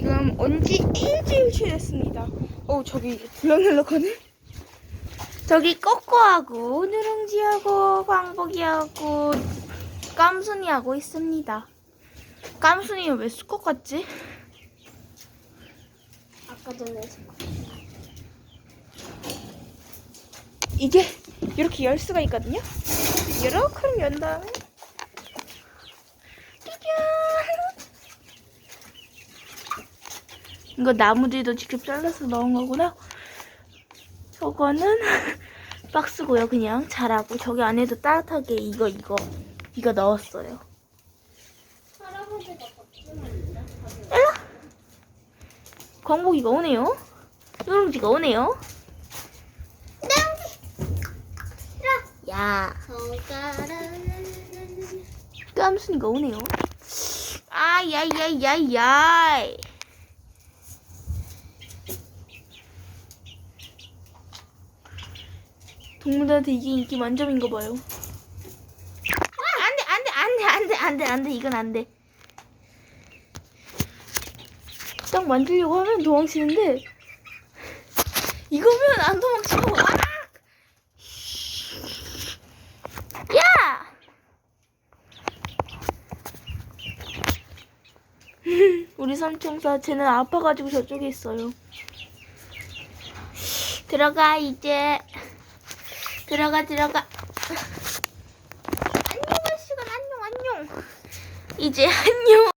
지금 온지 일주일치 됐습니다. 어 저기 블럭넬러거든? 저기 꼬꼬하고 누룽지하고 광복이하고 깜순이하고 있습니다. 깜순이는 왜 수컷 같지? 아까 전에 수컷. 이게 이렇게 열 수가 있거든요. 이렇게 연 다음에 이거 나무들도 직접 잘라서 넣은 거구나. 저거는 박스고요. 그냥 자라고 저기 안에도 따뜻하게 이거 이거 이거 넣었어요. 걱정합니다. 광복이가 오네요. 누룽지가 오네요. 야, 깜순이가 오네요. 아야야야야. 동물들한테 이게 인기 만점인가 봐요. 안돼 안돼 안돼 안돼 안돼 안돼 이건 안돼. 딱 만지려고 하면 도망치는데 이거면 안 도망치고 아! 야! 우리 삼총사 쟤는 아파가지고 저쪽에 있어요. 들어가 이제 들어가 들어가. 안녕 시간 안녕 안녕. 이제 안녕.